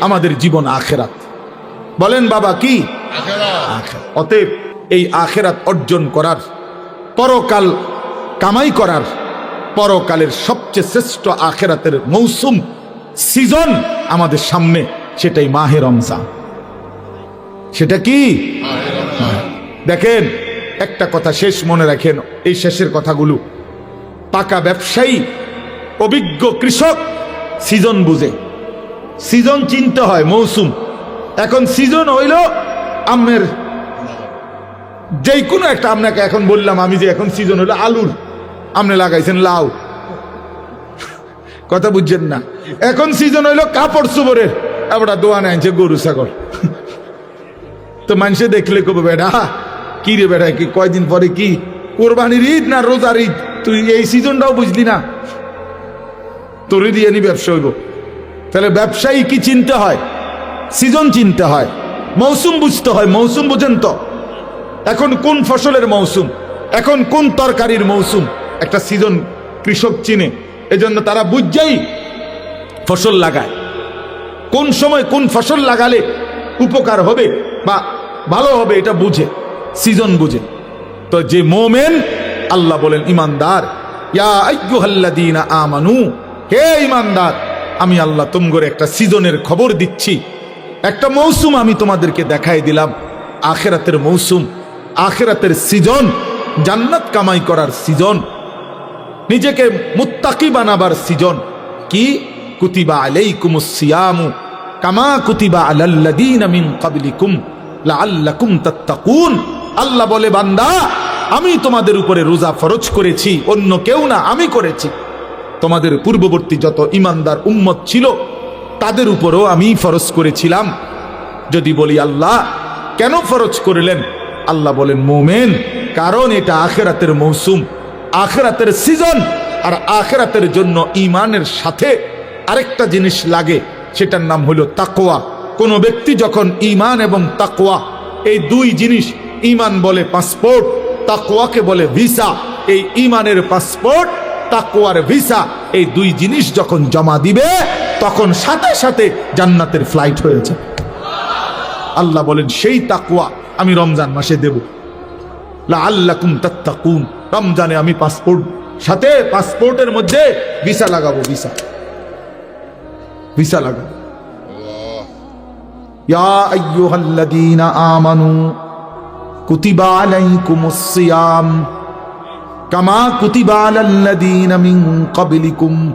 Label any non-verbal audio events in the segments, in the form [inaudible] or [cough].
আমাদের জীবন আখেরাত। বলেন বাবা, কি। অতএব এই আখেরাত অর্জন করার, পরকাল কামাই করার, পরকালের সবচেয়ে শ্রেষ্ঠ আখেরাতের মৌসুম, সিজন আমাদের সামনে, সেটাই মাহে রমজান। সেটা কি? দেখেন, একটা কথা শেষ মনে রাখেন, এই শেষের কথাগুলো। পাকা ব্যবসায়ী, অভিজ্ঞ কৃষক, সিজন বুঝে। সিজন চিনতে হয়, মৌসুম। এখন সিজন হইল আমের। যেই কোনো একটা আপনাকে এখন বললাম আমি যে এখন সিজন হলো আলুর। আপনি লাগাইছেন লাউ। কথা বুঝছেন না। এখন সিজন হইল কাপড় চোপড়ের এবারটা দোয়ানে আনছে গরু, ছাগল। তো মানুষে দেখলে কবে, বেটা, কি রে বেটা, কি কয়দিন পরে কি কোরবানির ঈদ না রোজার ঈদ? তুই এই সিজনটাও বুঝলি না? তোরে দিয়ে নি ব্যবসা হইব। তাহলে ব্যবসায়ী কি চিনতে হয়? সিজন চিনতে হয়। মৌসুম বুঝতে হয়, মৌসুম বুঝেন তো। এখন কোন ফসলের মৌসুম? এখন কোন তরকারির মৌসুম? একটা সিজন কৃষক চিনে, এজন্য তারা বুঝছেই ফসল লাগায়। কোন সময় কোন ফসল লাগালে উপকার হবে বা ভালো হবে এটা বুঝে, সিজন বুঝে। তো যে মোমেন, আল্লাহ বলেন, ইমানদার, ইয়া আমানু হে ইমানদার আমি আল্লাহ তুমগরে একটা সিজনের খবর দিচ্ছি। একটা মৌসুম আমি তোমাদেরকে দেখাই দিলাম। আখেরাতের মৌসুম, আখেরাতের সিজন, জান্নাত কামাই করার সিজন, নিজেকে মুত্তাকি বানাবার সিজন। কি? কুতিবা আলাইকুমুস সিয়ামু কামা কুতিবা আলাল্লাযীনা মিন তাত্তাকুন। আল্লাহ বলে, বান্দা, আমি তোমাদের উপরে রোজা ফরজ করেছি, অন্য কেউ না, আমি করেছি। তোমাদের পূর্ববর্তী যত ইমানদার উম্মত ছিল, তাদের উপরও আমি ফরজ করেছিলাম। যদি বলি আল্লাহ, কেন ফরজ করলেন? আল্লাহ বলেন, মোমেন, কারণ এটা আখেরাতের মৌসুম, আখেরাতের সিজন, আর আখেরাতের জন্য ইমানের সাথে আরেকটা জিনিস লাগে, সেটার নাম হলো তাকোয়া কোনো ব্যক্তি যখন ইমান এবং তাকোয়া এই দুই জিনিস ইমান বলে পাসপোর্ট তাকোয়াকে বলে ভিসা, এই ইমানের পাসপোর্ট তাকোয়ার ভিসা, এই দুই জিনিস যখন জমা দিবে, তখন সাথে সাথে জান্নাতের ফ্লাইট হয়েছে আল্লাহ বলেন, সেই তাকুয়া আমি রমজান মাসে দেব। আল্লাকুম তাত্তাকুন। রমজানে আমি পাসপোর্ট সাথে পাসপোর্টের মধ্যে ভিসা লাগাবো, ভিসা। ভিসা লাগাবো। ইয়া আমানু, কুতিবা আলাইকুমুস সিয়াম। কামা কুতিবা আলাল্লাযীনা মিন ক্বাবলিকুম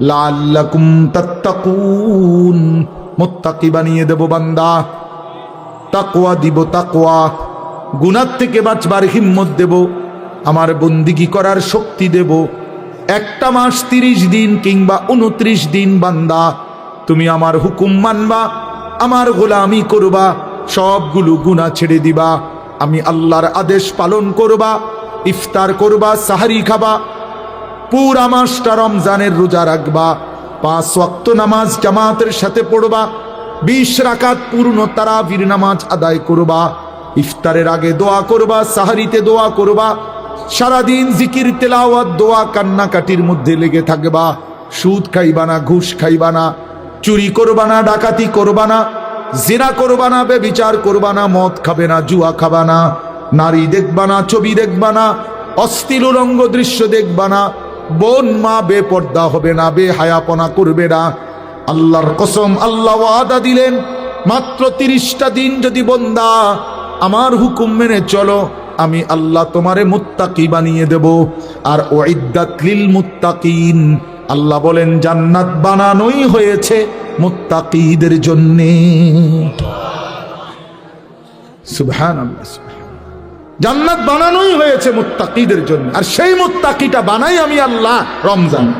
লাআল্লাকুম তাত্তাকুন। মুত্তাকি বানিয়ে দেব বান্দা। তাকওয়া দিব তাকওয়া। গুনার থেকে বাঁচবার হিম্মত দেব। আমার বন্দিগি করার শক্তি দেব। একটা মাস তিরিশ দিন কিংবা উনত্রিশ দিন বান্দা, তুমি আমার হুকুম মানবা, আমার গোলামি করবা, সবগুলো গুণা ছেড়ে দিবা। আমি আল্লাহর আদেশ পালন করবা। ইফতার করবা, সাহারি খাবা, পুরা মাসটা রমজানের রোজা রাখবা, পাঁচ ওয়াক্ত নামাজ জামাতের সাথে পড়বা, বিশ রাকাত পূর্ণ তারাবির নামাজ আদায় করবা, ইফতারের আগে দোয়া করবা, সাহারিতে দোয়া করবা, সারাদিন জিকির, তেলাওয়াত, দোয়া, কান্নাকাটির মধ্যে লেগে থাকবা, সুদ খাইবা না, ঘুষ খাইবা না, চুরি করবা না, ডাকাতি করবা না জেরা করবা না বেবিচার করবা না, মদ খাবে না, জুয়া খাবা না নারী দেখবা না, ছবি দেখবা না অস্থির উলঙ্গ দৃশ্য দেখবা না, বোন, মা, বেপর্দা হবে না বে হায়াপনা করবে না। আল্লাহর কসম, আল্লাহ আদা দিলেন, মাত্র তিরিশটা দিন যদি বন্দা, আমার হুকুম মেনে চলো, আমি আল্লাহ তোমারে মুত্তাকি বানিয়ে দেব। আর ও লিল মুত্তাকিন, আল্লাহ বলেন, জান্নাত বানানোই হয়েছে মুত্তাকিদের জন্যে। সুবহানাল্লাহ সুবহান জান্নাত বানানোই হয়েছে মুত্তাকিদের জন্য। আর সেই মুত্তাকিটা বানাই আমি আল্লাহ রমজান।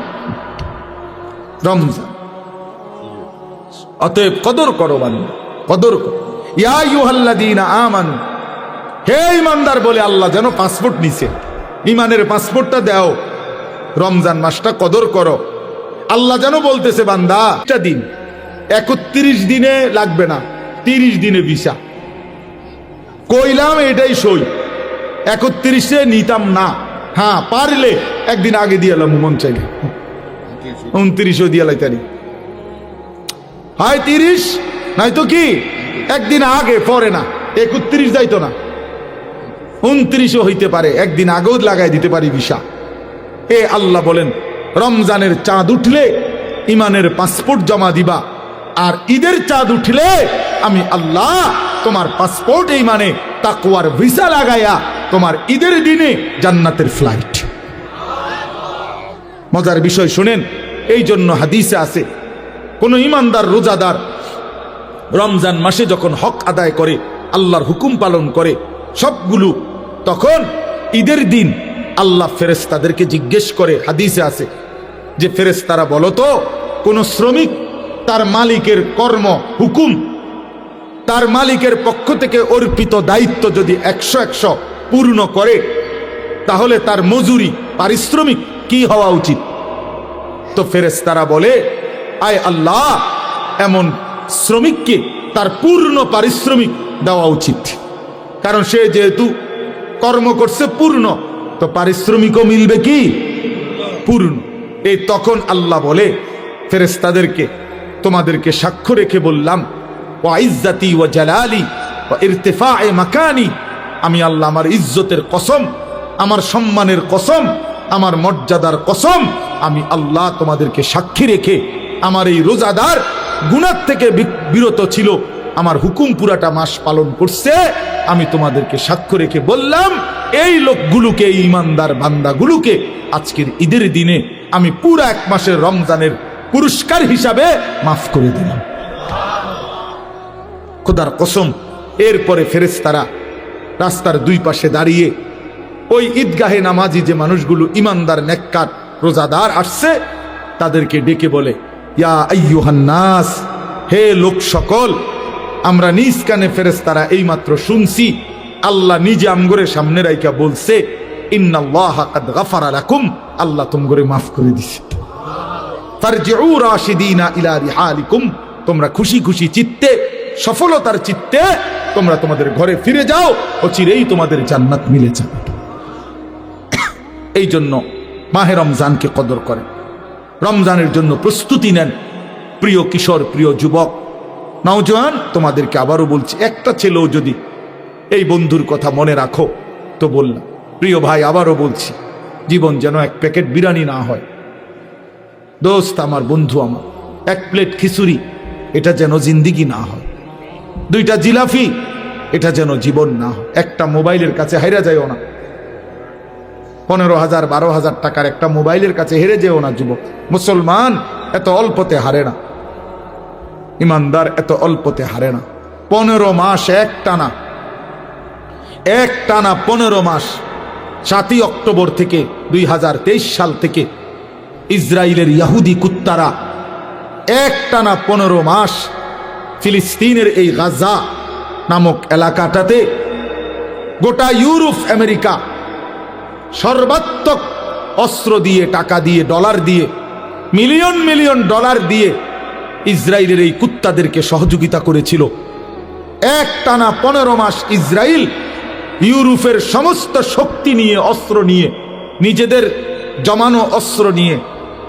রমজান। অতএব কদর করো বান্দা, কদর করো। ইয়া ইউহাল্লাযীনা আমানু, হে ইমানদার বলে আল্লাহ যেন পাসপোর্ট নিছে। ইমানের পাসপোর্টটা দাও। রমজান মাসটা কদর করো। আল্লাহ যেন বলতেছে, বান্দা, একটা দিন, একত্রিশ দিনে লাগবে না, তিরিশ দিনে ভিসা। কইলাম এটাই সই। একত্রিশে নিতাম না। হ্যাঁ পারলে একদিন আগে দিয়ে এলাম, মন চাইলে। উনত্রিশও দিয়ে লাইতারি হয় তিরিশ নয়তো কি? একদিন আগে, পরে না। একত্রিশ যাইতো না। উনত্রিশও হইতে পারে, একদিন আগেও লাগাই দিতে পারি ভিসা। এ আল্লাহ বলেন, রমজানের চাঁদ উঠলে ইমানের পাসপোর্ট জমা দিবা, আর ঈদের চাঁদ উঠলে আমি আল্লাহ তোমার পাসপোর্ট এই মানে তাকুয়ার ভিসা লাগাইয়া তোমার ঈদের দিনে জান্নাতের ফ্লাইট মজার বিষয় শুনেন এই জন্য হাদিসে আছে, কোন ইমানদার রোজাদার রমজান মাসে যখন হক আদায় করে, আল্লাহর হুকুম পালন করে, সবগুলো, তখন ঈদের দিন আল্লাহ ফেরেস্তাদেরকে জিজ্ঞেস করে, হাদিসে আছে যে ফেরেস্তারা বলো তো কোন শ্রমিক তার মালিকের কর্ম, হুকুম তার মালিকের পক্ষ থেকে অর্পিত দায়িত্ব যদি একশো একশো পূর্ণ করে, তাহলে তার মজুরি, পারিশ্রমিক কি হওয়া উচিত? তো ফেরেস্তারা বলে, আয় আল্লাহ, এমন শ্রমিককে তার পূর্ণ পারিশ্রমিক দেওয়া উচিত। কারণ সে যেহেতু কর্ম করছে পূর্ণ, তো পারিশ্রমিকও মিলবে কি? পূর্ণ। এই তখন আল্লাহ বলে ফেরেস্তাদেরকে তোমাদেরকে সাক্ষ্য রেখে বললাম ও ইজ্জাতি ও জালালি ও ইরতেফা এ মাকানি। আমি আল্লাহ আমার ইজ্জতের কসম, আমার সম্মানের কসম, আমার মর্যাদার কসম, আমি আল্লাহ তোমাদেরকে সাক্ষী রেখে আমার এই রোজাদার গুণার থেকে বিরত ছিল, আমার হুকুম পুরাটা মাস পালন করছে, আমি তোমাদেরকে সাক্ষ্য রেখে বললাম, এই লোকগুলোকে, এই ইমানদার বান্দাগুলোকে আজকের ঈদের দিনে আমি পুরো এক মাসের রমজানের পুরস্কার হিসাবে মাফ করে দিলাম। খোদার কসম, এরপরে ফেরেস্তারা রাস্তার দুই পাশে দাঁড়িয়ে ওই ঈদগাহে নামাজি যে মানুষগুলো ইমানদার, নেককার, রোজাদার আসছে, তাদেরকে ডেকে বলে, ইয়া আইয়ুহান্নাস, হে লোক সকল, আমরা নিজ কানে ফেরেস্তারা এইমাত্র শুনছি, আল্লাহ নিজে আমগরে সামনে রাইকা বলছে আল্লাহ রিহালিকুম, তোমরা খুশি খুশি চিত্তে সফলতার চিত্তে তোমরা তোমাদের ঘরে ফিরে যাও, ও চিরেই তোমাদের জান্নাত মিলে যাবে। [coughs] এই জন্য মাহে রমজানকে কদর করেন। রমজানের জন্য প্রস্তুতি নেন। প্রিয় কিশোর, প্রিয় যুবক, নওজোয়ান, তোমাদেরকে আবারও বলছি, একটা ছেলেও যদি এই বন্ধুর কথা মনে রাখো, তো বললাম, প্রিয় ভাই, আবারও বলছি, জীবন যেন এক প্যাকেট বিরিয়ানি না হয়। দোস্ত, আমার বন্ধু আমার, এক প্লেট খিচুড়ি, এটা যেন জিন্দিগি না হয়। দুইটা জিলাফি, এটা যেন জীবন না একটা মোবাইলের কাছে হাইরা যায়ও না। পনেরো হাজার, বারো হাজার টাকার একটা মোবাইলের কাছে হেরে যেও না, যুবক। মুসলমান এত অল্পতে হারে না। ইমানদার এত অল্পতে হারে না। পনেরো মাস এক টানা। এক টানা পনেরো মাস। সাতই অক্টোবর থেকে দুই হাজার তেইশ সাল থেকে ইসরায়েলের ইয়াহুদি কুত্তারা এক টানা পনেরো মাস ফিলিস্তিনের এই গাজা নামক এলাকাটাতে গোটা ইউরোপ, আমেরিকা সর্বাত্মক অস্ত্র দিয়ে, টাকা দিয়ে, ডলার দিয়ে, মিলিয়ন মিলিয়ন ডলার দিয়ে ইসরায়েলের এই কুত্তাদেরকে সহযোগিতা করেছিল। এক টানা পনেরো মাস ইসরায়েল ইউরোপের সমস্ত শক্তি নিয়ে, অস্ত্র নিয়ে, নিজেদের জমানো অস্ত্র নিয়ে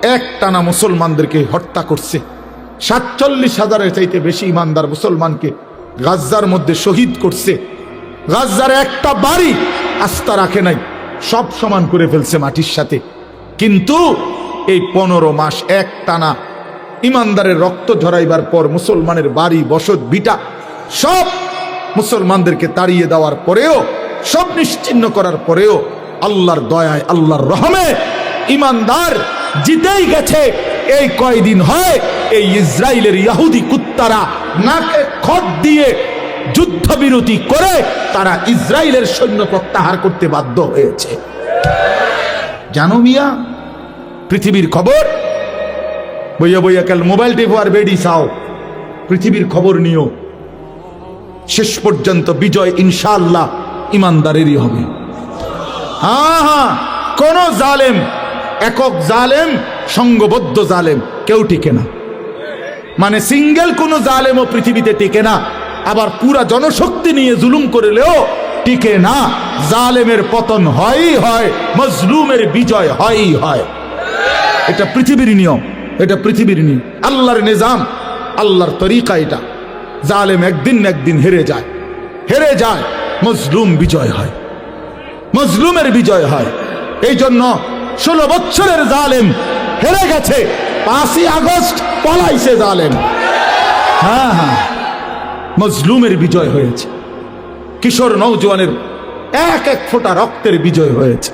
এক টানা মুসলমানদেরকে হত্যা করছে। সাতচল্লিশ হাজারের চাইতে বেশি ইমানদার মুসলমানকে গাজ্জার মধ্যে শহীদ করছে। গাজ্জার একটা বাড়ি আস্থা রাখে নাই, সব সমান করে ফেলছে মাটির সাথে। কিন্তু এই পনেরো মাস এক টানা ইমানদারের রক্ত ঝরাইবার পর মুসলমানের বাড়ি, বসত বিটা সব মুসলমানদেরকে তাড়িয়ে দেওয়ার পরেও, সব নিশ্চিন্ন করার পরেও আল্লাহর দয়ায়, আল্লাহর রহমে ইমানদার জিতেই গেছে। এই কয়দিন হয় এই ইসরায়েলের ইয়াহুদি কুত্তারা নাকে খত দিয়ে যুদ্ধবিরতি করে তারা ইসরায়েলের সৈন্য প্রত্যাহার করতে বাধ্য হয়েছে। জানো মিয়া, পৃথিবীর খবর? বইয়া বইয়া কাল মোবাইল টেপো আর বেডি চাও। পৃথিবীর খবর নিও। শেষ পর্যন্ত বিজয় ইনশাআল্লাহ ইমানদারেরই হবে। হ্যাঁ হ্যাঁ কোন জালেম একক জালেম, সঙ্গবদ্ধ জালেম, কেউ টিকে না। মানে সিঙ্গেল কোন জালেমও পৃথিবীতে টিকে না, আবার পুরা জনশক্তি নিয়ে জুলুম করলেও টিকে না। জালেমের পতন হয়ই হয়, মজলুমের বিজয় হয়ই হয়। এটা পৃথিবীর নিয়ম, এটা পৃথিবীর নিয়ম। আল্লাহর নিজাম, আল্লাহর তরিকা এটা। জালেম একদিন একদিন হেরে যায়। হেরে যায়, মজলুম বিজয় হয়। মজলুমের বিজয় হয়। এই জন্য ষোলো বছরের জালেম। হেরে গেছে। পাঁচই আগস্ট পলাইছে জালেম। হ্যাঁ হ্যাঁ। মজলুমের বিজয় হয়েছে। কিশোর নৌজওয়ানের এক এক ফোঁটা রক্তের বিজয় হয়েছে।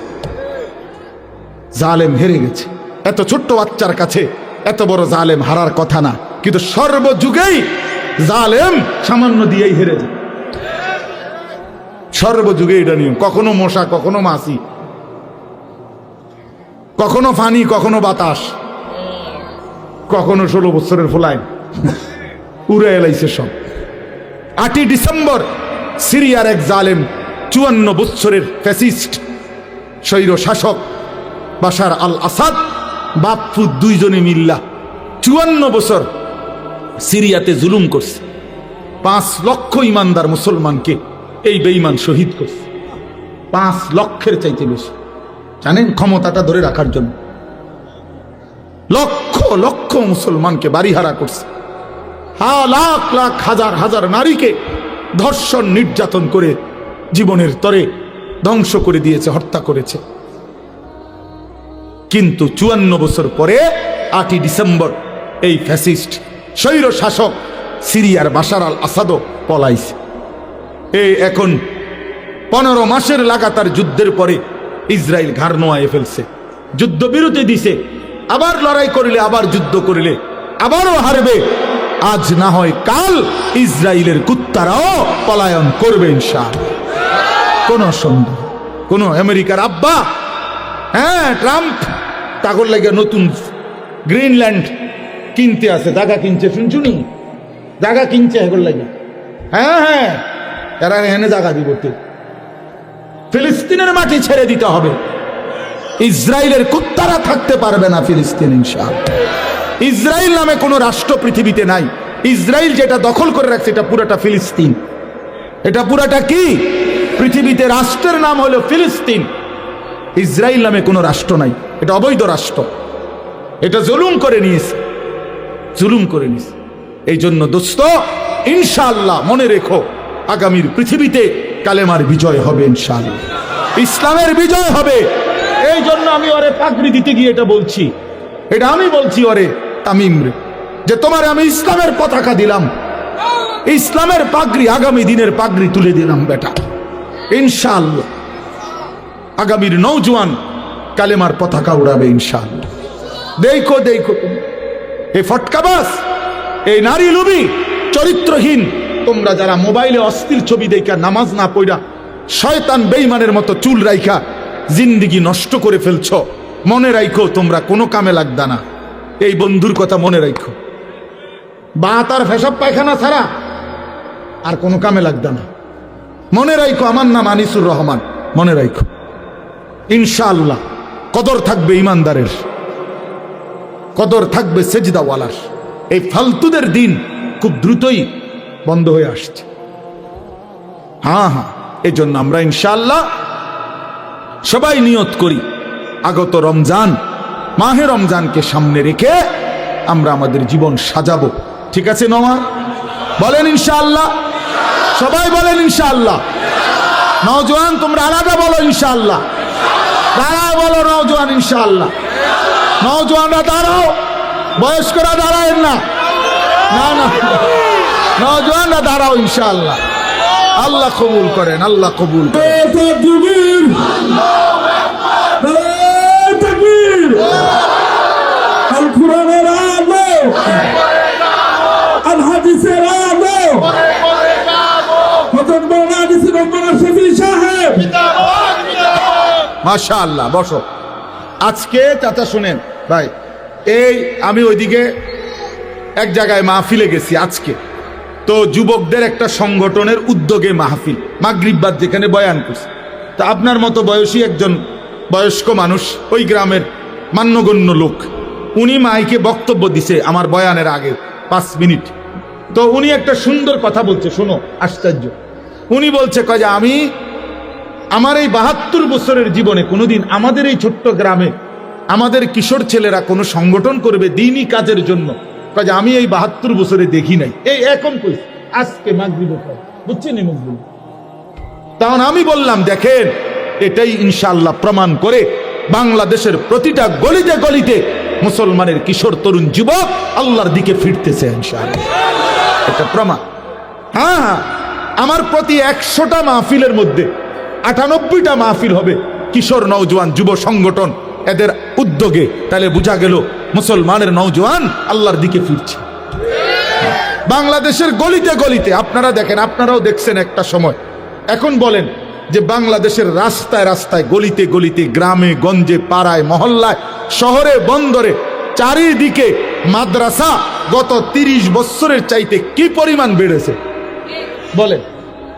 জালেম হেরে গেছে। এত ছোট্ট বাচ্চার কাছে এত বড় জালেম হারার কথা না। কিন্তু সর্বযুগেই জালেম সামান্য দিয়েই হেরে যায়। সর্বযুগে এটা নিয়ম। কখনো মশা, কখনো মাছি। কখনো ফানি, কখনো বাতাস। কখনো ষোলো বছরের ফোলাইন। উড়ে এলাইছে সব। আটই ডিসেম্বর সিরিয়ার এক জালেম, চুয়ান্ন বৎসরের ফ্যাসিস্ট, স্বৈর শাসক বাশার আল আসাদ বাপ্পু দুইজনে মিল্লা। চুয়ান্ন বছর সিরিয়াতে জুলুম করছে। পাঁচ লক্ষ ইমানদার মুসলমানকে এই বেঈমান শহীদ করছে। পাঁচ লক্ষের চাইতে বেশি। জানেন ক্ষমতাটা ধরে রাখার জন্য। লক্ষ লক্ষ মুসলমানকে বাড়িহারা করছে। হা লাখ লাখ, হাজার হাজার নারীকে ধর্ষণ, নির্যাতন করে জীবনের তরে ধ্বংস করে দিয়েছে, হত্যা করেছে। কিন্তু চুয়ান্ন বছর পরে, আটই ডিসেম্বর, এই ফ্যাসিস্ট, স্বৈর শাসক সিরিয়ার বাশার আল আসাদও পলাইছে। এই এখন পনেরো মাসের লাগাতার যুদ্ধের পরে ইসরায়েল ঘাড় নোয়ায় ফেলছে। যুদ্ধবিরতি দিছে। আবার লড়াই করিলে, আবার যুদ্ধ করিলে। আবারও হারবে। আজ না হয় কাল ইসরায়েলের কুত্তারাও পলায়ন করবে ইনশাল কোন সন্দেহ কোন আমেরিকার আব্বা হ্যাঁ ট্রাম্প, তাগর লাগে নতুন গ্রিনল্যান্ড কিনতে আছে। দাগা কিনছে, শুনছুনি? দাগা কিনছে হ্যাঁ হ্যাঁ। এরা এনে দাগা দিব তো। ফিলিস্তিনের মাটি ছেড়ে দিতে হবে। ইসরায়েলের কুত্তারা থাকতে পারবে না ফিলিস্তিন ইনশাল ইসরায়েল নামে কোনো রাষ্ট্র পৃথিবীতে নাই। ইসরায়েল যেটা দখল করে রাখছে, এটা পুরোটা ফিলিস্তিন। এটা পুরাটা কি? পৃথিবীতে রাষ্ট্রের নাম হলো ফিলিস্তিন। ইসরায়েল নামে কোনো রাষ্ট্র নাই। এটা অবৈধ রাষ্ট্র। এটা জুলুম করে নিয়েছে। জুলুম করে নিয়েছে। এই জন্য দোস্ত ইনশাল্লাহ মনে রেখো, আগামীর পৃথিবীতে কালেমার বিজয় হবে ইনশাআল্লাহ। ইসলামের বিজয় হবে। এই জন্য আমি ওরে পাগড়ি দিতে গিয়ে এটা বলছি। এটা আমি বলছি ওরে তামিম যে তোমার আমি ইসলামের পতাকা দিলাম। ইসলামের পাগড়ি, আগামী দিনের পাগড়ি তুলে দিলাম বেটা। ইনশাআল্লাহ। আগামীর নৌজওয়ান কালেমার পতাকা উড়াবে ইনশাআল্লাহ। দেখো দেখো এই ফটকাবাস এই নারী লুবি, চরিত্রহীন তোমরা যারা মোবাইলে অস্থির ছবি দেখা নামাজ না পড়া শয়তান বেইমানের মতো চুল রাইখা, জিন্দিগি নষ্ট করে ফেলছ, মনে রাইখো তোমরা কোনো কামে লাগদা না। এই বন্ধুর কথা মনে রাইখো। বা তার ফেসব পায়খানা ছাড়া আর কোনো কামে লাগদা না। মনে রাইখো, আমার নাম আনিসুর রহমান, মনে রাইখো। ইনশাআল্লাহ, কদর থাকবে ইমানদারের কদর থাকবে সেজদাওয়ালার। এই ফালতুদের দিন খুব দ্রুতই বন্ধ হয়ে আসছে। হ্যাঁ হ্যাঁ জন্য আমরা ইনশাল্লাহ সবাই নিয়ত করি, আগত রমজান, মাহে রমজানকে সামনে রেখে আমরা আমাদের জীবন সাজাবো। ঠিক আছে নমা বলেন ইনশাআল্লাহ। সবাই বলেন ইনশাআল্লাহ। নওজোয়ান, তোমরা আলাদা বলো ইনশাল্লাহ দাঁড়াও, বলো নওজোয়ান, ইনশাআল্লাহ। নওজোয়ানরা দাঁড়াও, বয়স্করা দাঁড়ায় না। না না। নওজোয়ানরা দাঁড়াও ইনশাআল্লাহ। আল্লাহ কবুল করেন আল্লাহ কবুল মাশা আল্লাহ বসো। আজকে চাচা শুনেন ভাই এই আমি ওইদিকে এক জায়গায় মাহফিলে গেছি আজকে। তো যুবকদের একটা সংগঠনের উদ্যোগে মাহফিল মাগরিববাদ যেখানে বয়ান করছে। তা আপনার মতো বয়সী একজন বয়স্ক মানুষ ওই গ্রামের মান্যগণ্য লোক, উনি মাইকে বক্তব্য দিছে আমার বয়ানের আগে পাঁচ মিনিট। তো উনি একটা সুন্দর কথা বলছে, শোনো, আশ্চর্য। উনি বলছে, কয় যে আমি আমার এই বাহাত্তর বছরের জীবনে কোনোদিন আমাদের এই ছোট্ট গ্রামে আমাদের কিশোর ছেলেরা কোনো সংগঠন করবে দিনই কাজের জন্য যে আমি এই বাহাত্তর বছরে দেখি নাই। এই এখন কই আজকে মাগরিব বুঝছেন তখন আমি বললাম, দেখেন, এটাই ইনশাল্লাহ প্রমাণ করে বাংলাদেশের প্রতিটা গলিতে গলিতে মুসলমানের কিশোর তরুণ যুবক আল্লাহর দিকে ফিরতেছে এটা প্রমাণ। হ্যাঁ হ্যাঁ আমার প্রতি একশোটা মাহফিলের মধ্যে আটানব্বইটা মাহফিল হবে কিশোর নৌজওয়ান যুব সংগঠন। এদের উদ্যোগে, তাহলে বোঝা গেল মুসলমানের নৌজওয়ান আল্লাহর দিকে ফিরছে। বাংলাদেশের গলিতে গলিতে, আপনারা দেখেন, আপনারাও দেখছেন একটা সময়। এখন বলেন যে বাংলাদেশের রাস্তায় রাস্তায়, গলিতে গলিতে, গ্রামে, গঞ্জে, পাড়ায়, মহল্লায়, শহরে, বন্দরে, চারিদিকে মাদ্রাসা গত তিরিশ বছরের চাইতে কি পরিমাণ বেড়েছে? বলেন,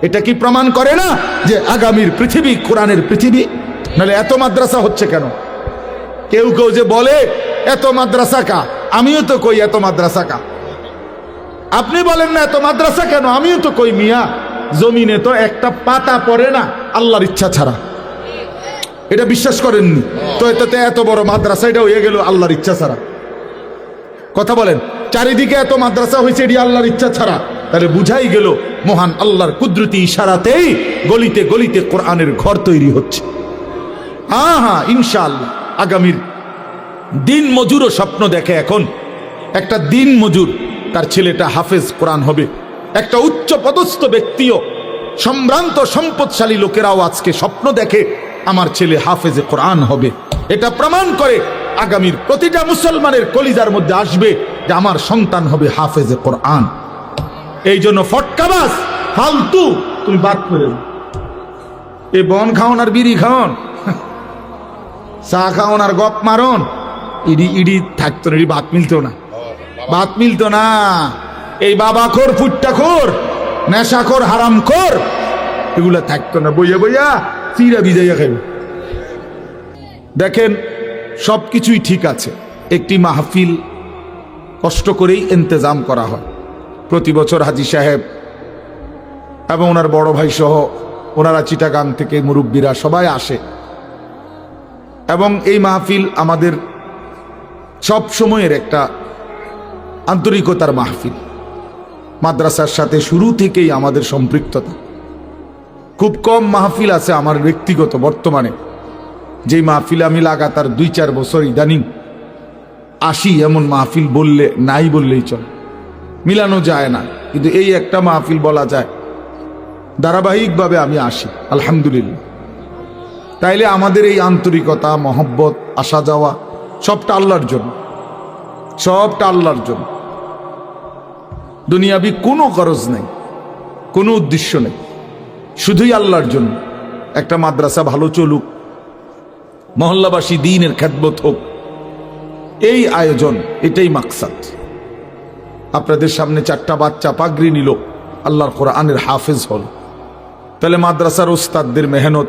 এটা কি প্রমাণ করে না যে আগামীর পৃথিবী, কোরআনের পৃথিবী? নাহলে এত মাদ্রাসা হচ্ছে কেন? কেউ কেউ যে বলে, এত মাদ্রাসা কা? আমিও তো কই, এত মাদ্রাসা কা? আপনি বলেন না, এত মাদ্রাসা কেন? আমিও তো কই, মিয়া, জমিনে তো একটা পাতা পড়ে না, আল্লাহর ইচ্ছা ছাড়া। এটা বিশ্বাস করেননি। তো এটাতে এত বড় মাদ্রাসা, এটা হয়ে গেল আল্লাহর ইচ্ছা ছাড়া। কথা বলেন, চারিদিকে এত মাদ্রাসা হয়েছে, এটি আল্লাহর ইচ্ছা ছাড়া। তাহলে বুঝাই গেল, মহান আল্লাহর কুদরতি ইশারাতেই গলিতে গলিতে কোরআনের ঘর তৈরি হচ্ছে। হ্যাঁ হ্যাঁ ইনশাআল্লাহ। আগামীর দিন মজুরও স্বপ্ন দেখে এখন। একটা দিন মজুর, তার ছেলেটা হাফেজ কোরআন হবে। একটা উচ্চ পদস্থ ব্যক্তিও, সম্ভ্রান্ত, সম্পদশালী লোকেরাও আজকে স্বপ্ন দেখে আমার ছেলে হাফেজে কোরআন হবে। এটা প্রমাণ করে আগামীর প্রতিটা মুসলমানের কলিজার মধ্যে আসবে যে আমার সন্তান হবে হাফেজে কোরআন। এই জন্য ফটকাবাস ফালতু, তুমি বাদ করে এ বন খাওন আর বিড়ি খাওন। চা খাওন আর গপ মারন। ইডি ইডি থাকতো না, ইডি বাত মিলতো না। বাত মিলতো না। এই বাবা খোর, ফুটটা খোর, নেশা খোর, হারাম খোর, এগুলা থাকতো না। বইয়া বইয়া চিরা ভিজাইয়া খাইবে। দেখেন, সব কিছুই ঠিক আছে। একটি মাহফিল কষ্ট করেই ইন্তজাম করা হয়। প্রতি বছর হাজি সাহেব এবং ওনার বড় ভাই সহ ওনারা চিটাগাং থেকে মুরব্বীরা সবাই আসে। এবং এই মাহফিল আমাদের সব সময়ের একটা আন্তরিকতার মাহফিল। মাদ্রাসার সাথে শুরু থেকেই আমাদের সম্পৃক্ততা। খুব কম মাহফিল আছে আমার ব্যক্তিগত বর্তমানে। যেই মাহফিল আমি লাগাতার দুই চার বছর ইদানিং আসি, এমন মাহফিল বললে, নাই বললেই চল। মিলানো যায় না, কিন্তু এই একটা মাহফিল বলা যায়। ধারাবাহিকভাবে আমি আসি, আলহামদুলিল্লাহ। তাইলে আমাদের এই আন্তরিকতা, মহব্বত, আসা যাওয়া, সবটা আল্লাহর জন্য। সবটা আল্লাহর জন্য। দুনিয়াবি কোনো খরচ নেই, কোনো উদ্দেশ্য নেই। শুধুই আল্লাহর জন্য। একটা মাদ্রাসা ভালো চলুক, মহল্লাবাসী দিনের খ্যাতবত হোক। এই আয়োজন, এটাই মাকসাদ। আপনাদের সামনে চারটা বাচ্চা পাগড়ি নিল, আল্লাহর কোরআনের হাফেজ হল। তাহলে মাদ্রাসার ওস্তাদদের মেহনত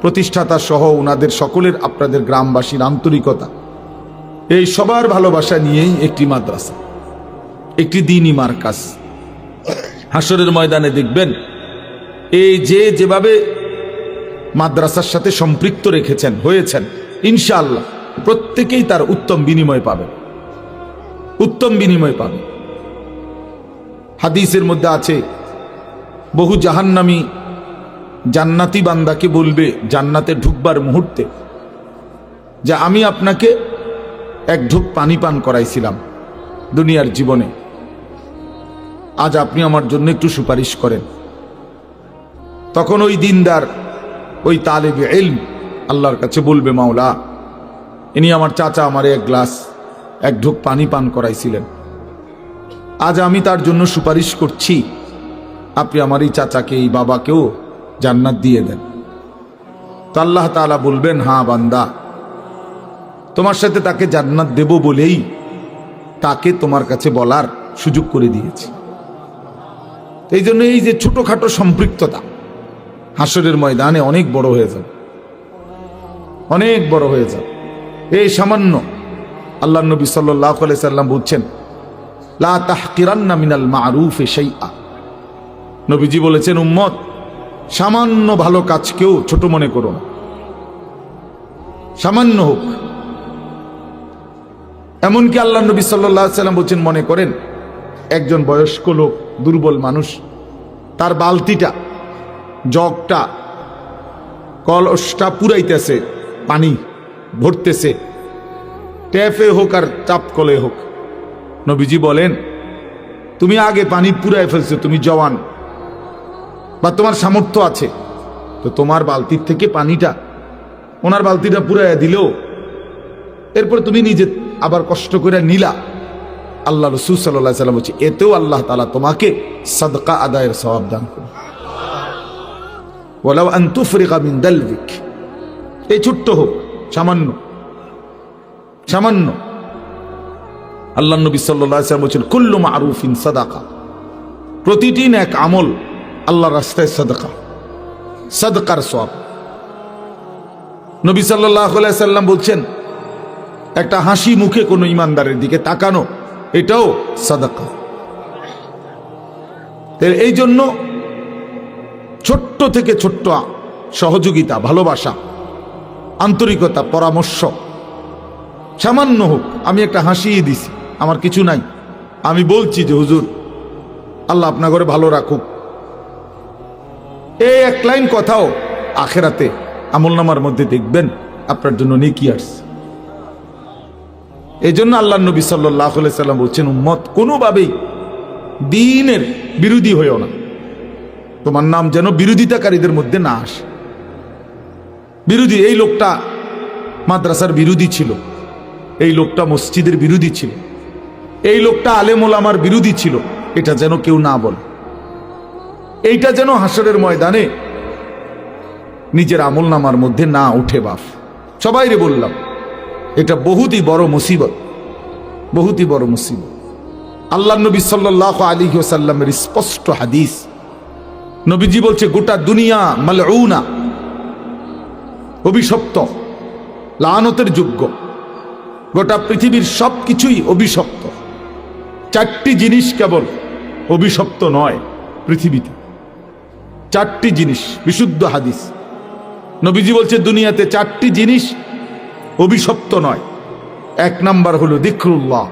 প্রতিষ্ঠাতা সহ ওনাদের সকলের আপনাদের গ্রামবাসীর আন্তরিকতা। এই সবার ভালোবাসা নিয়েই একটি মাদ্রাসা, একটি দিনই মার্কাস হাসরের ময়দানে দেখবেন, এই যে যেভাবে মাদ্রাসার সাথে সম্পৃক্ত রেখেছেন, হয়েছেন, ইনশাআল্লাহ প্রত্যেকেই তার উত্তম বিনিময় পাবেন। উত্তম বিনিময় পাবেন। হাদিসের মধ্যে আছে, বহু জাহান্নামী জান্নাতি বান্দাকে বলবে জান্নাতে ঢুকবার মুহূর্তে? যে আমি আপনাকে এক ঢুক পানি পান করাইছিলাম দুনিয়ার জীবনে। আজ আপনি আমার জন্য একটু সুপারিশ করেন। তখন ওই দিনদার, ওই তালেবে এলম আল্লাহর কাছে বলবে, মাওলা, ইনি আমার চাচা আমারে এক গ্লাস, এক ঢোক পানি পান করাইছিলেন। আজ আমি তার জন্য সুপারিশ করছি। আপনি আমার এই চাচাকে, এই বাবাকেও জান্নাত দিয়ে দেন। তো আল্লাহ তাআলা বলবেন হ্যাঁ বান্দা, তোমার সাথে তাকে জান্নাত দেব বলেই তাকে তোমার কাছে বলার সুযোগ করে দিয়েছি। এই জন্য এই যে ছোটখাটো সম্পৃক্ততা হাসরের ময়দানে অনেক বড় হয়ে যাবে। অনেক বড় হয়ে যাবে। এই সামান্য আল্লাহ নবী সাল্লাহ সাল্লাম বলছেন, লা তাহকিরান্না মিনাল মারুফে শাইআ। নবীজি বলেছেন, উম্মত সামান্য ভালো কাজকেও ছোট মনে করো সামান্য হোক। এমনকি আল্লাহ নবী সাল্লাম বলছেন, মনে করেন, একজন বয়স্ক লোক, দুর্বল মানুষ, তার বালতিটা, জগটা, কলসটা পুরাইতেছে, পানি ভরতেছে। ট্যাপে হোক আর চাপ কলে হোক। নবীজি বলেন, তুমি আগে পানি পুরাই ফেলছো, তুমি জওয়ান। বা তোমার সামর্থ্য আছে, তো তোমার বালতির থেকে পানিটা ওনার বালতিটা পুরাইয়া দিলেও এরপর তুমি নিজে আবার কষ্ট করে নিলা। আল্লাহ রসুল সাল্লাহ সাল্লাম বলছে, এতেও আল্লাহ তালা তোমাকে সদকা আদায়ের সবাব দান করবে। ওলাও আন্তুফরিকা মিন এই ছোট্ট হোক, সামান্য সামান্য। আল্লাহ নবী সাল্লাহ সাল্লাম বলছেন, কুল্লু মারুফিন সাদাকা। প্রতিটি এক আমল আল্লাহ রাস্তায় সাদকা। সদকার সব নবী সাল্লাম বলছেন, একটা হাসি মুখে কোনো ইমানদারের দিকে তাকানো, এটাও সাদাকা। এই জন্য ছোট্ট থেকে ছোট্ট সহযোগিতা, ভালোবাসা, আন্তরিকতা, পরামর্শ, সামান্য হোক, আমি একটা হাসিয়ে দিছি, আমার কিছু নাই। আমি বলছি যে, হুজুর, আল্লাহ আপনার ঘরে ভালো রাখুক। এই এক লাইন কথাও আখেরাতে আমলনামার মধ্যে দেখবেন আপনার জন্য নেকি আসছে। এই জন্য আল্লাহ নবী সাল্লাম বলছেন, উম্মত, কোনোভাবেই দিনের বিরোধী হয়েও না। তোমার নাম যেন বিরোধিতাকারীদের মধ্যে না আসে। বিরোধী, এই লোকটা মাদ্রাসার বিরোধী ছিল। এই লোকটা মসজিদের বিরোধী ছিল। এই লোকটা আলেমুল আমার বিরোধী ছিল। এটা যেন কেউ না বলে। এইটা যেন হাসরের ময়দানে নিজের আমল নামার মধ্যে না উঠে বাপ সবাই রে বললাম, এটা বহুতই বড় মুসিবত, বহুতই বড় মুসিবত। আল্লাহ নবী সাল্লাহ আলী সাল্লামের স্পষ্ট হাদিস, নবীজি বলছে, গোটা দুনিয়া মালউনা, অভিশপ্ত, লানতের যোগ্য। গোটা পৃথিবীর সব কিছুই অভিশপ্ত। চারটি জিনিস কেবল অভিশপ্ত নয় পৃথিবীতে। চারটি জিনিস, বিশুদ্ধ হাদিস। নবীজি বলছে, দুনিয়াতে চারটি জিনিস অভিশপ্ত নয়। এক নাম্বার হলো দিকরুল্লাহ,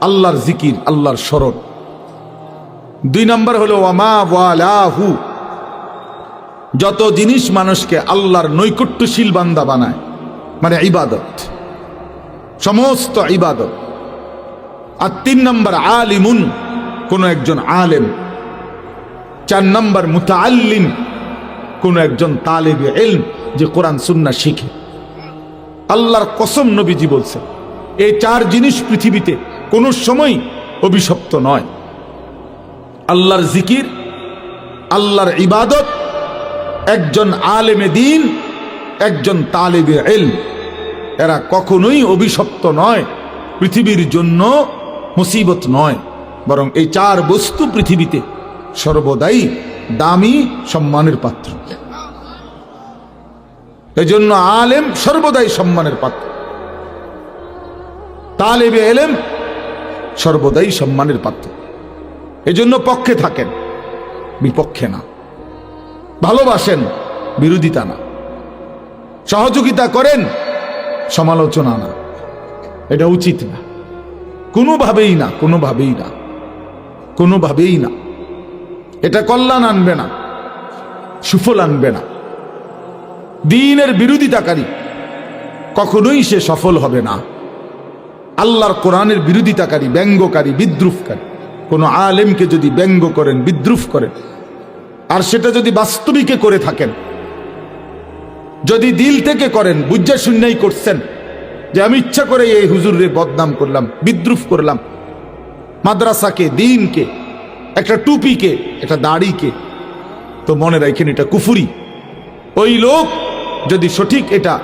আল্লাহর জিকির, আল্লাহর স্মরণ। দুই নাম্বার হলো, ওয়ামা ওয়ালাহু, যত জিনিস মানুষকে আল্লাহর নৈকট্যশীল বান্দা বানায় মানে ইবাদত, সমস্ত ইবাদত। আর তিন নম্বর, আলিমুন, কোন একজন আলেম। চার নম্বর মুতাআল্লিম কোন একজন তালেবে এলম যে কোরআন সুন্না শিখে। আল্লাহর কসম নবীজি বলছে এই চার জিনিস পৃথিবীতে কোনো সময় অভিশপ্ত নয়। আল্লাহর জিকির, আল্লাহর ইবাদত, একজন আলেমে দিন, একজন তালেবে এল এরা কখনোই অভিশপ্ত নয়, পৃথিবীর জন্য মুসিবত নয়, বরং এই চার বস্তু পৃথিবীতে সর্বদাই দামি সম্মানের পাত্র। এই জন্য আলেম সর্বদাই সম্মানের পাত্র। তালেবে এলেম সর্বদাই সম্মানের পাত্র। এজন্য পক্ষে থাকেন, বিপক্ষে না। ভালোবাসেন, বিরোধিতা না। সহযোগিতা করেন, সমালোচনা না। এটা উচিত না। কোনোভাবেই না কোনোভাবেই না। কোনোভাবেই না। এটা কল্যাণ আনবে না, সুফল আনবে না। দিনের বিরোধিতাকারী কখনোই সে সফল হবে না। আল্লাহর কোরআনের বিরোধিতাকারী, ব্যঙ্গকারী, বিদ্রুপকারী, কোনো আলেমকে যদি ব্যঙ্গ করেন, বিদ্রুপ করেন, আর সেটা যদি বাস্তবিকে করে থাকেন, যদি দিল থেকে করেন, বুঝা শূন্যই করছেন, যে আমি ইচ্ছা করে এই হুজুরে বদনাম করলাম, বিদ্রুপ করলাম, মাদ্রাসাকে, দিনকে একটা টুপিকে, একটা দাড়িকে। তো মনে রাখেন এটা কুফুরি। ওই লোক যদি সঠিক এটা,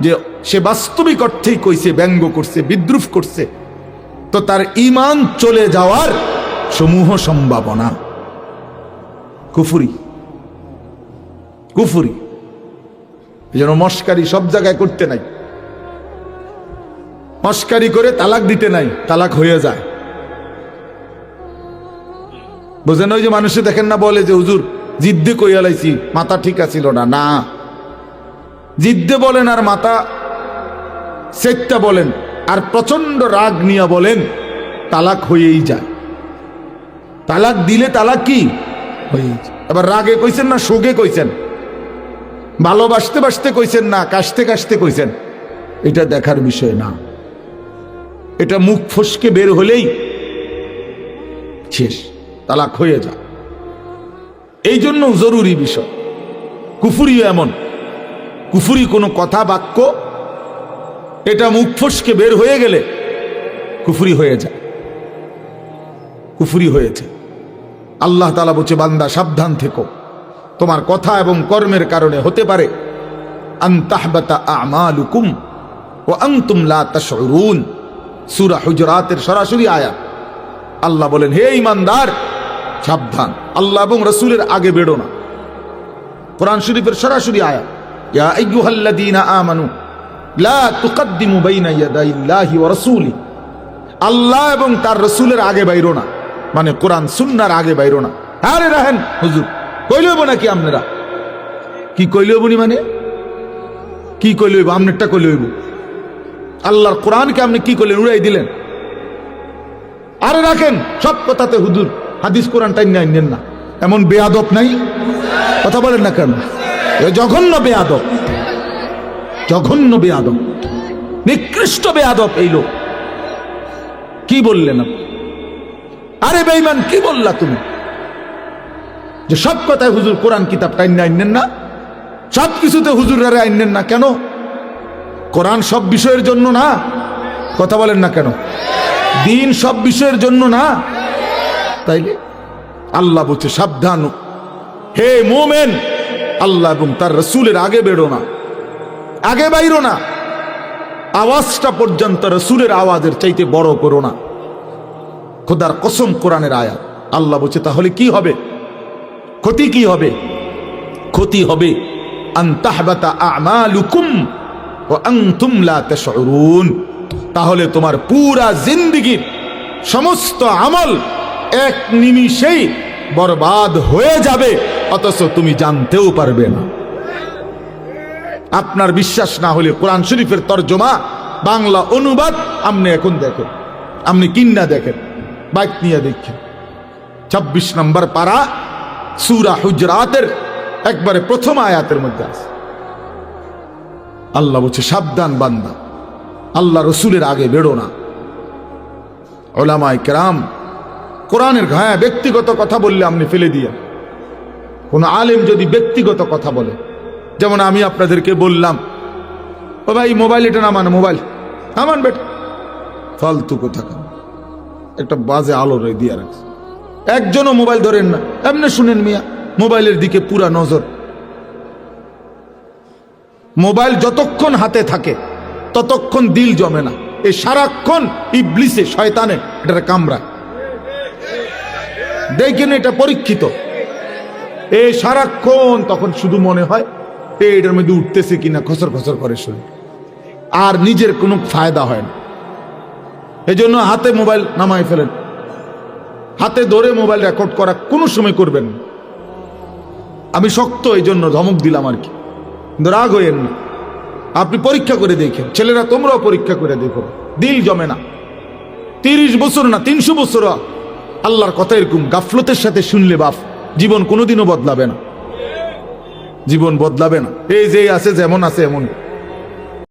যে সে বাস্তবিক অর্থেই কইছে, ব্যঙ্গ করছে, বিদ্রুপ করছে, তো তার ইমান চলে যাওয়ার সমূহ সম্ভাবনা। কুফুরি। কুফুরি। যেন মস্কারি সব জায়গায় করতে নাই। মস্কারি করে তালাক দিতে নাই, তালাক হয়ে যায়। বুঝেন ওই যে মানুষে দেখেন না বলে যে, হুজুর, জিদ্দে কইয়া লাইছি মাথা ঠিক আছিল না। না। জিদ্দে বলেন আর মাথা সেটটা বলেন। আর প্রচণ্ড রাগ নিয়ে বলেন, তালাক হয়েই যায়। তালাক দিলে তালাক কি? হয়েই যায়। এবার রাগে কইছেন না শোকে কইছেন? ভালোবাসতে বাসতে কইছেন না, কাশতে কাশতে কইছেন? এটা দেখার বিষয় না। এটা মুখ ফসকে বের হলেই শেষ। তালাক হয়ে যায় এই জন্য জরুরি বিষয়। কুফুরিও এমন। কুফুরি কোনো কথা, বাক্য, এটা মুখ ফসকে বের হয়ে গেলে কুফুরি হয়ে যায়। কুফুরি হয়েছে। আল্লাহ তালা বলছে, বান্দা, সাবধান থেকো। তোমার কথা এবং কর্মের কারণে হতে পারে। সরাসরি আয়াত। আল্লাহ বলেন, হে ইমানদার সাবধান। আল্লাহ এবং রসুলের আগে বেড়ো না। কোরআন শরীফের সরাসরি রাসূলি। আল্লাহ এবং তার রসুলের আগে বাইরো না। মানে কোরআন সুন্নার আগে বাইরো না। আরে রাহেন, হুজুর কইলইব নাকি আপনারা? কি কইলইব নি মানে? কি কইলইব আমনেরটা কইলইব আল্লাহর কোরআনকে আপনি কি করলেন? উড়াই দিলেন? আরে রাখেন, সব কথাতে হুজুর। হাদিস কোরআন টাইন নাই নেন না। এমন বেয়াদব নাই? কথা বলেন না কেন? জঘন্য বেয়াদব। জঘন্য বেয়াদব। নিকৃষ্ট বেয়াদব এই লোক। কি বললেন? আরে বেইমান কি বললা তুমি? যে সব কথায় হুজুর কোরআন কিতাব টাইন আইনেন না। সব কিছুতে হুজুর আরে আইনেন না কেন? কোরআন সব বিষয়ের জন্য না? কথা বলেন না কেন? দিন সব বিষয়ের জন্য না? তাইলে? আল্লাহ বলছে, সাবধান হে মোমেন, আল্লাহ এবং তার রসুলের আগে বেরো না। আগে বাইরো না। আওয়াজটা পর্যন্ত রসুলের আওয়াজের চাইতে বড় করো না। খোদার কসম কোরআনের আয়াত। আল্লাহ বলছে, তাহলে কি হবে? ক্ষতি কি হবে? ক্ষতি হবে। তাহলে তোমার পুরা জিন্দেগির সমস্ত আমল এক নিমিষেই বরবাদ হয়ে যাবে, অথচ তুমি জানতেও পারবে না। আপনার বিশ্বাস না হলে কোরআন শরীফের তর্জমা, বাংলা অনুবাদ আপনি এখন দেখেন, আপনি কিন্না দেখেন, বাইক নিয়ে দেখেন। ছাব্বিশ নম্বর পারা সুরা হুজরাতের একবারে প্রথম আয়াতের মধ্যে আছে। আল্লাহ বলছে, সাবধান বান্দা, আল্লাহ রসুলের আগে বেড়ো না। ওলামাই কেরাম কোরআনের ঘায়া ব্যক্তিগত কথা বললে আপনি ফেলে দিয়ে। কোন আলেম যদি ব্যক্তিগত কথা বলে, যেমন আমি আপনাদেরকে বললাম, ও ভাই, মোবাইল, এটা না মানে মোবাইল? আমান বেটা। ফালতু কথা একটা বাজে আলো রে দিয়ে রাখছে। একজনও মোবাইল ধরেন না। এমনি শুনেন মিয়া, মোবাইলের দিকে পুরা নজর। মোবাইল যতক্ষণ হাতে থাকে, ততক্ষণ দিল জমে না। এই সারাক্ষণ ইবলিসে, শয়তানে এটা কামড়ায়। দেখেন এটা পরীক্ষিত? এ সারাক্ষণ তখন শুধু মনে হয়, এ এটার মধ্যে উঠতেছে কিনা, খসর খসর করে শরীর। আর নিজের কোনো ফায়দা হয় না। এই জন্য হাতে মোবাইল নামাই ফেলেন। হাতে ধরে মোবাইল রেকর্ড করা কোনো সময় করবেন না। আমি শক্ত এই জন্য ধমক দিলাম আর কি। কিন্তু রাগ হইয়েন না। আপনি পরীক্ষা করে দেখেন। ছেলেরা তোমরাও পরীক্ষা করে দেখো। দিল জমে না। তিরিশ বছর না, তিনশো বছর আল্লাহর কথা এরকম গাফলতের সাথে শুনলে বাপ, জীবন কোনোদিনও বদলাবে না। জীবন বদলাবে না। এই যে আছে, যেমন আছে এমন